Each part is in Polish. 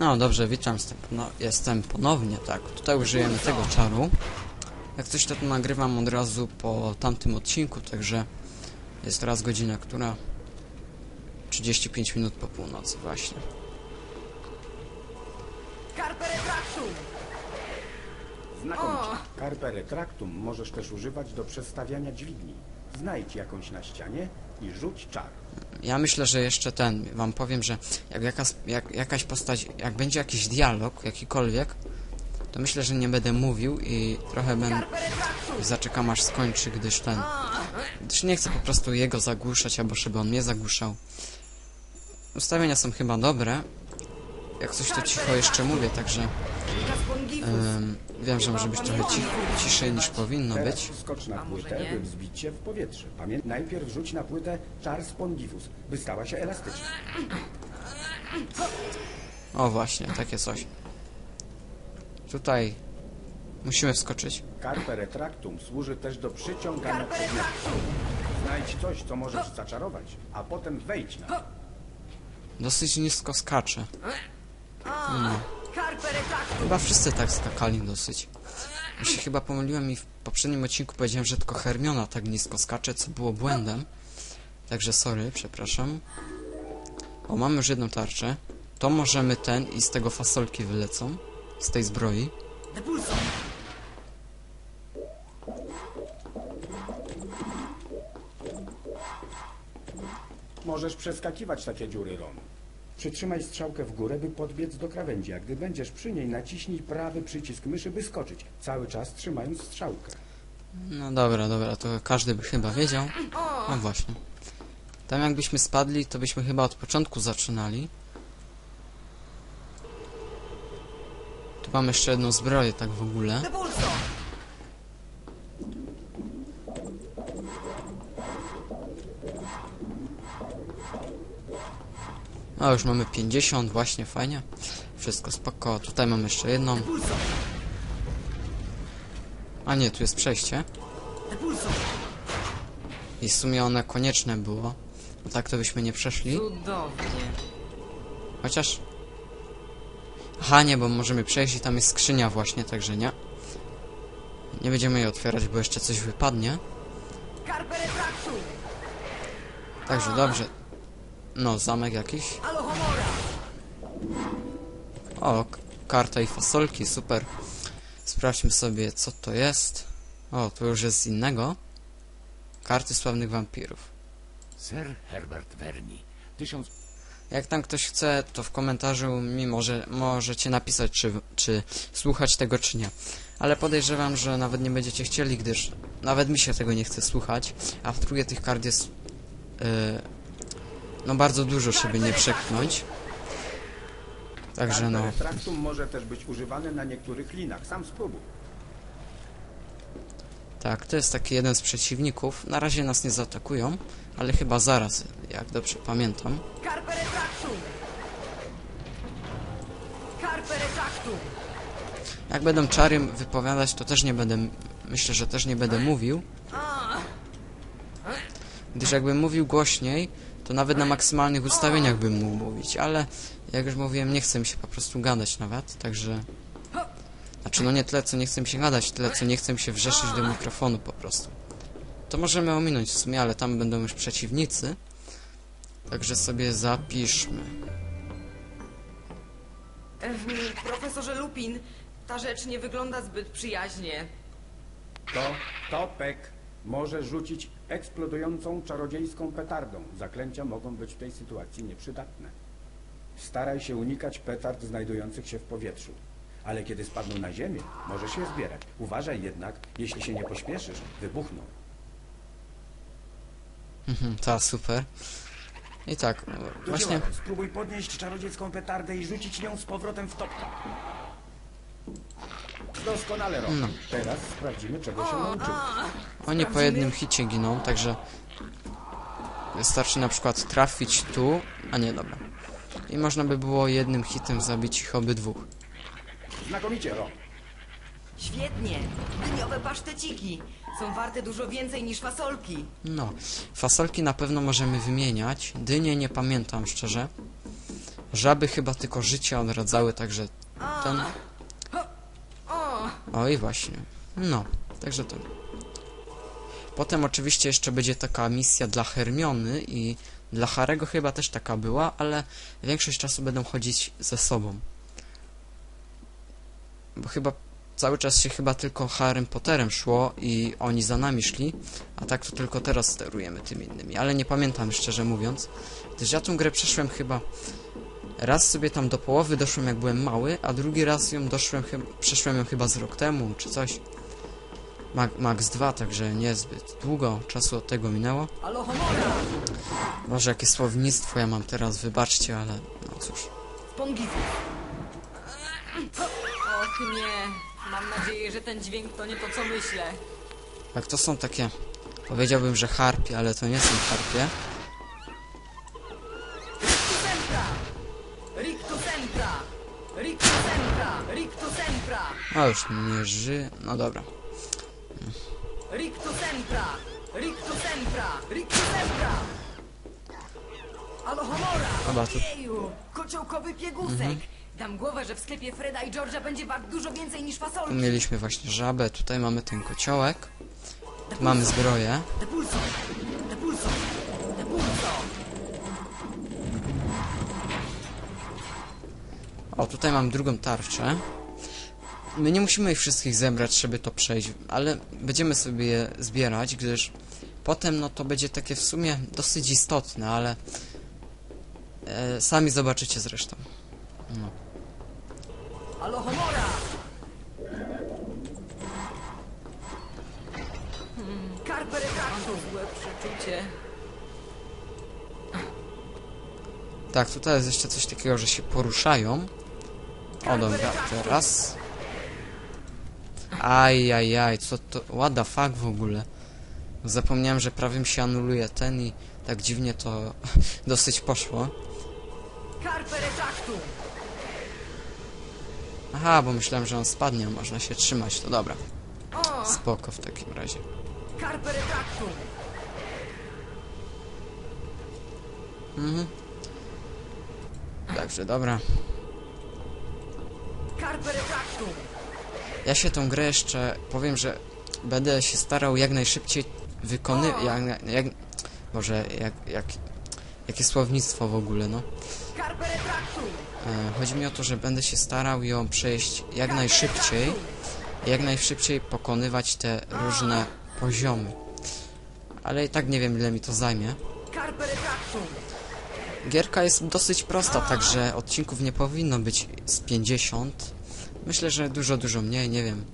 No dobrze, witam, jestem, pono jestem ponownie, tak. Tutaj użyjemy tego czaru. Jak coś to, to nagrywam od razu po tamtym odcinku, także jest teraz godzina, która 35 minut po północy właśnie. Carpe retractum! Znakomicie. Carpe retractum możesz też używać do przestawiania dźwigni. Znajdź jakąś na ścianie i rzuć czar. Ja myślę, że jeszcze ten, wam powiem, że jak, jakaś, jak jakaś postać, jak będzie jakiś dialog, jakikolwiek, to myślę, że nie będę mówił i trochę będę zaczekam aż skończy, gdyż ten, gdyż nie chcę po prostu jego zagłuszać, albo żeby on mnie zagłuszał. Ustawienia są chyba dobre, jak coś to cicho jeszcze mówię, także em, wiem, że może być trochę ci, ciszej niż powinno być. skocz na płytę, by wzbić się w powietrze. Pamiętaj, najpierw rzuć na płytę czar spongifus, by stała się elastyczna. O właśnie, takie coś. Tutaj musimy wskoczyć. Carpe retractum służy też do przyciągania przedmiotów. Znajdź coś, co możesz zaczarować, a potem wejdź na. Dosyć nisko skacze. Chyba wszyscy tak skakali dosyć. Ja się chyba pomyliłem i w poprzednim odcinku powiedziałem, że tylko Hermiona tak nisko skacze, co było błędem. Także sorry, przepraszam. O, mamy już jedną tarczę. To możemy ten i z tego fasolki wylecą. Z tej zbroi. Możesz przeskakiwać takie dziury, Ron. Przytrzymaj strzałkę w górę, by podbiec do krawędzi, a gdy będziesz przy niej, naciśnij prawy przycisk myszy, by skoczyć. Cały czas trzymając strzałkę. No dobra, dobra, to każdy by chyba wiedział. No właśnie. Tam jakbyśmy spadli, to byśmy chyba od początku zaczynali. Tu mam jeszcze jedną zbroję, tak w ogóle. A już mamy 50, właśnie fajnie. Wszystko spoko. Tutaj mam jeszcze jedną. A nie, tu jest przejście. I w sumie one konieczne było. Bo tak to byśmy nie przeszli. Cudownie. Chociaż... Aha, nie, bo możemy przejść i tam jest skrzynia właśnie, także nie. Nie będziemy jej otwierać, bo jeszcze coś wypadnie. Także dobrze. No, zamek jakiś. O, karta i fasolki, super. Sprawdźmy sobie, co to jest. O, to już jest z innego. Karty sławnych wampirów. Sir Herbert Verni, tysiąc... Jak tam ktoś chce, to w komentarzu mi może, możecie napisać, czy, czy słuchać tego, czy nie. Ale podejrzewam, że nawet nie będziecie chcieli, gdyż nawet mi się tego nie chce słuchać, a w drugie tych kart jest yy, no bardzo dużo, żeby nie przeknąć. Także no, retractum może też być używane na niektórych linach. Sam spróbuj. tak, to jest taki jeden z przeciwników. Na razie nas nie zaatakują, ale chyba zaraz, jak dobrze pamiętam. Carpe retractum! Carpe retractum! Jak będą czary wypowiadać, to też nie będę, myślę, że też nie będę mówił. Gdyż jakbym mówił głośniej, to nawet na maksymalnych ustawieniach bym mógł mówić, ale jak już mówiłem, nie chcę mi się po prostu gadać nawet, także... Znaczy, no nie tyle, co nie chcę mi się gadać, tyle, co nie chcę mi się wrzeszyć do mikrofonu po prostu. To możemy ominąć w sumie, ale tam będą już przeciwnicy. Także sobie zapiszmy. Ehm, profesorze Lupin, ta rzecz nie wygląda zbyt przyjaźnie. To Topek może rzucić eksplodującą czarodziejską petardą. Zaklęcia mogą być w tej sytuacji nieprzydatne. Staraj się unikać petard znajdujących się w powietrzu. Ale kiedy spadną na ziemię, możesz je zbierać. Uważaj jednak, jeśli się nie pośpieszysz, wybuchną. Mhm, ta, super. I tak, właśnie... Właśnie... Spróbuj podnieść czarodziejską petardę i rzucić nią z powrotem w topka. Doskonale, Ron. Teraz sprawdzimy, czego się nauczył. Oni po jednym hicie giną, także wystarczy na przykład trafić tu, a nie, dobra. I można by było jednym hitem zabić ich obydwóch. Znakomicie, Ron. Świetnie! Dyniowe paszteciki! Są warte dużo więcej niż fasolki. No, fasolki na pewno możemy wymieniać, dynie nie pamiętam szczerze. Żaby chyba tylko życie odradzały, także ten... Oj, właśnie. No, także to. Potem oczywiście jeszcze będzie taka misja dla Hermiony i dla Harego chyba też taka była, ale większość czasu będą chodzić ze sobą. Bo chyba cały czas się chyba tylko Harrym Potterem szło i oni za nami szli, a tak to tylko teraz sterujemy tymi innymi, ale nie pamiętam szczerze mówiąc, gdyż ja tą grę przeszłem chyba raz sobie tam do połowy doszłem jak byłem mały, a drugi raz ją doszłem, przeszłem ją chyba z rok temu, czy coś. Ma max 2, także niezbyt długo czasu od tego minęło. Może jakie słownictwo ja mam teraz, wybaczcie, ale no cóż. Och nie. Mam nadzieję, że ten dźwięk to nie to, co myślę. Jak to są takie, powiedziałbym, że harpie, ale to nie są harpie. A już nie ży... No dobra. Rictus Sempra! Rictus Sempra! Rictus Sempra! Alohomora! Jeju! Kociołkowy piegusek! Dam głowę, że w sklepie Freda i George'a będzie wart dużo więcej niż fasolki. mieliśmy właśnie żabę, tutaj mamy ten kociołek. Tu mamy zbroję. Depulso! Depulso! Depulso! O, tutaj mam drugą tarczę. My nie musimy ich wszystkich zebrać, żeby to przejść, ale będziemy sobie je zbierać, gdyż potem no to będzie takie w sumie dosyć istotne, ale e, sami zobaczycie zresztą. No. Alohomora! Carpe retractum! Złe przeczucie. Tak, tutaj jest jeszcze coś takiego, że się poruszają. O dobra, teraz. Aj, aj, aj, co to, what the fuck w ogóle. Zapomniałem, że prawie mi się anuluje ten i tak dziwnie to dosyć poszło. Aha, bo myślałem, że on spadnie, a można się trzymać, to dobra. Spoko w takim razie. Mhm. Także dobra. Carpe retractum! Ja się tą grę jeszcze powiem, że będę się starał jak najszybciej wykonywać. Jak, jak, Boże, jak, jak, jakie słownictwo w ogóle, no. E, chodzi mi o to, że będę się starał ją przejść jak najszybciej, jak najszybciej pokonywać te różne poziomy. Ale i tak nie wiem, ile mi to zajmie. Gierka jest dosyć prosta, także odcinków nie powinno być z 50. Myślę, że dużo, dużo mniej, nie wiem.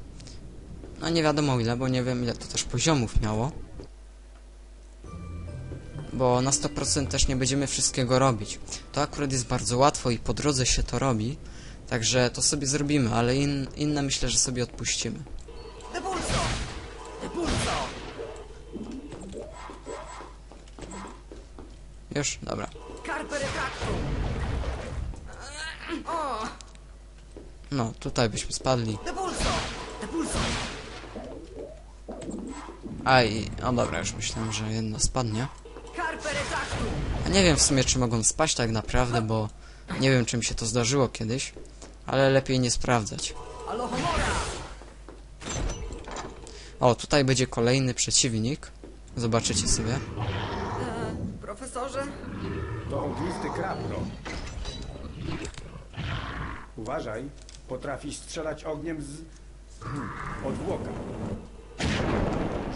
No nie wiadomo ile, bo nie wiem ile to też poziomów miało. Bo na 100% też nie będziemy wszystkiego robić. To akurat jest bardzo łatwo i po drodze się to robi. Także to sobie zrobimy, ale in, inne myślę, że sobie odpuścimy. Depulso! Depulso! Już? Dobra. Carpe retractum! O! No, tutaj byśmy spadli. Aj, o dobra, już myślałem, że jedna spadnie. A nie wiem w sumie, czy mogą spaść tak naprawdę, bo nie wiem, czy mi się to zdarzyło kiedyś, ale lepiej nie sprawdzać. O, tutaj będzie kolejny przeciwnik. Zobaczycie sobie. E, profesorze? To ognisty krab, no. Uważaj, potrafi strzelać ogniem z... Odwłoka.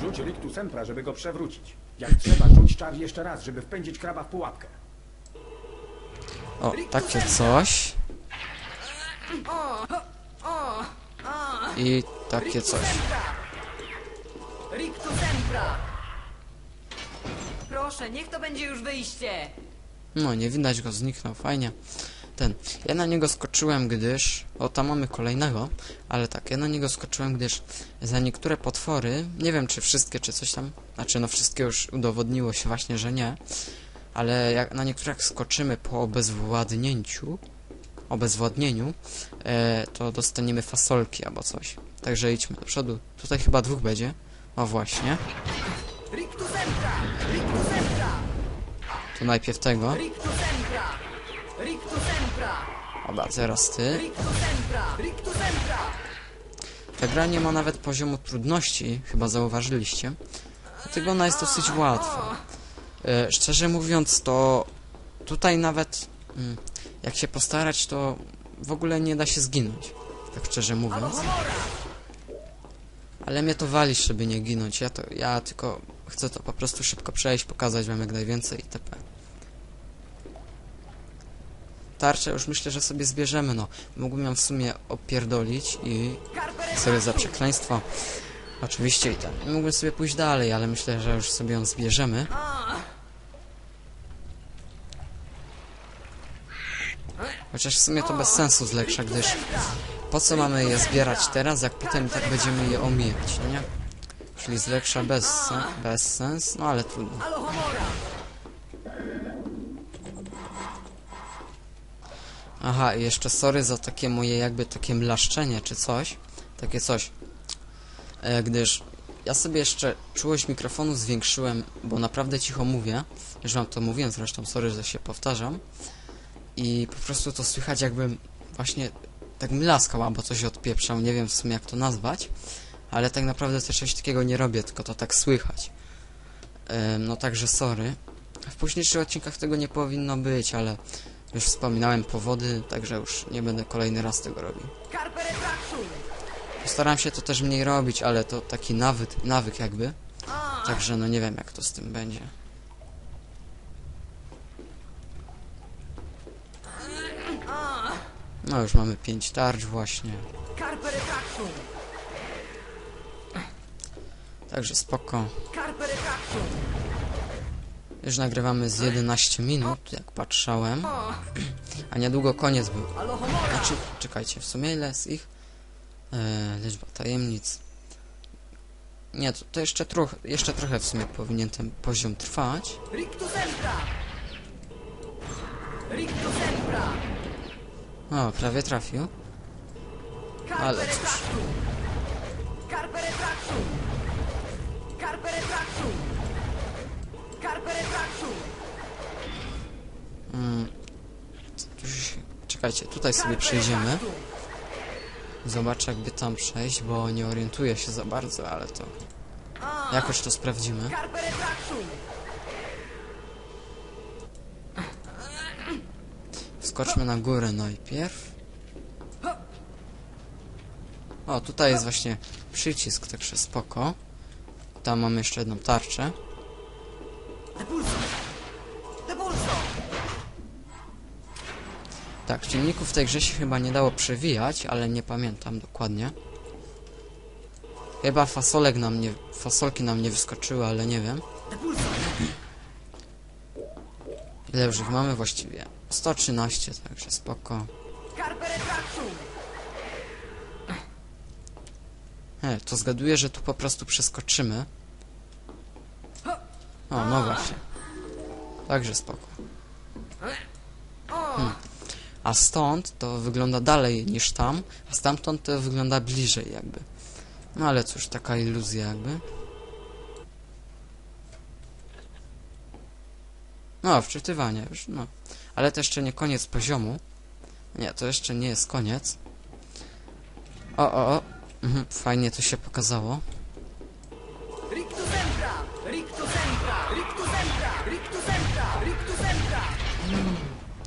Rzuć rictus sempra, żeby go przewrócić. Jak trzeba, rzuć czar jeszcze raz, żeby wpędzić kraba w pułapkę. O, takie coś. I takie coś. Rictus sempra! Proszę, niech to będzie już wyjście! No, nie widać go, zniknął, fajnie. Ten, ja na niego skoczyłem, gdyż... O, tam mamy kolejnego, ale tak, ja na niego skoczyłem, gdyż za niektóre potwory, nie wiem czy wszystkie, czy coś tam, znaczy no wszystkie już udowodniło się właśnie, że nie, ale jak na niektórych skoczymy po obezwładnięciu, obezwładnieniu, e, to dostaniemy fasolki albo coś. Także idźmy do przodu. Tutaj chyba dwóch będzie. O właśnie. To najpierw tego. Dobra, teraz ty. Ta gra nie ma nawet poziomu trudności, chyba zauważyliście. Dlatego ona jest dosyć łatwa. E, szczerze mówiąc, to tutaj nawet mm, jak się postarać, to w ogóle nie da się zginąć. Tak szczerze mówiąc. Ale mnie to wali, żeby nie ginąć. Ja, to, ja tylko chcę to po prostu szybko przejść, pokazać wam jak najwięcej itp. Tarczę już myślę, że sobie zbierzemy, no. Mógłbym ją w sumie opierdolić i Sorry za przekleństwo. Oczywiście i tak. Mógłbym sobie pójść dalej, ale myślę, że już sobie ją zbierzemy. Chociaż w sumie to bez sensu z gdyż po co mamy je zbierać teraz, jak potem tak będziemy je omijać, no nie? Czyli z Leksza bez, bez sens, no ale trudno. Aha, i jeszcze sorry za takie moje jakby takie mlaszczenie czy coś. Takie coś. E, gdyż ja sobie jeszcze czułość mikrofonu zwiększyłem, bo naprawdę cicho mówię. Już wam to mówiłem zresztą, sorry, że się powtarzam. I po prostu to słychać jakbym właśnie tak mlaskał albo coś odpieprzał, nie wiem w sumie jak to nazwać. Ale tak naprawdę też coś takiego nie robię, tylko to tak słychać. E, no także sorry. W późniejszych odcinkach tego nie powinno być, ale już wspominałem powody, także już nie będę kolejny raz tego robił. Postaram się to też mniej robić, ale to taki nawyk, nawyk jakby. Także no nie wiem jak to z tym będzie. No już mamy 5 tarcz właśnie. Także spoko. Już nagrywamy z 11 minut, jak patrzałem. A niedługo koniec był. Znaczy, czekajcie, w sumie ile jest ich? E, liczba tajemnic. Nie, to, to jeszcze, trochę, jeszcze trochę w sumie powinien ten poziom trwać. O, prawie trafił. Ale cóż. Mm, czekajcie, tutaj sobie przejdziemy. Zobaczę jakby tam przejść, bo nie orientuję się za bardzo, ale to jakoś to sprawdzimy. Skoczmy na górę najpierw. O, tutaj jest właśnie przycisk, także spoko. Tam mamy jeszcze jedną tarczę. Tak, czynników w tej grze się chyba nie dało przewijać, ale nie pamiętam dokładnie. Chyba fasolek nam nie, fasolki nam nie wyskoczyły, ale nie wiem. Ile już ich mamy właściwie? 113, także spoko. He, to zgaduję, że tu po prostu przeskoczymy. O, no właśnie. Także spoko. Hmm. A stąd to wygląda dalej niż tam, a stamtąd to wygląda bliżej jakby. No ale cóż, taka iluzja jakby. No, wczytywanie już, no. Ale to jeszcze nie koniec poziomu. Nie, to jeszcze nie jest koniec. O, o, o. Mhm, fajnie to się pokazało.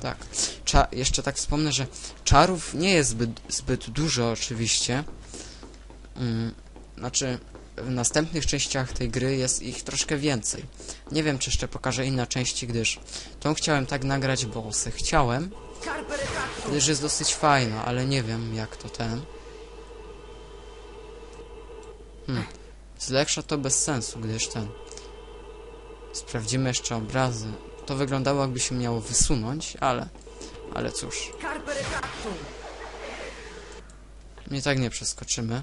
Tak. Jeszcze tak wspomnę, że czarów nie jest zbyt, zbyt dużo oczywiście. Mm, znaczy, w następnych częściach tej gry jest ich troszkę więcej. Nie wiem, czy jeszcze pokażę inne części, gdyż tą chciałem tak nagrać, bo se chciałem, gdyż jest dosyć fajna, ale nie wiem, jak to ten. Hmm. Z to bez sensu, gdyż ten... Sprawdzimy jeszcze obrazy. To wyglądało, jakby się miało wysunąć, ale... Ale cóż, nie tak nie przeskoczymy.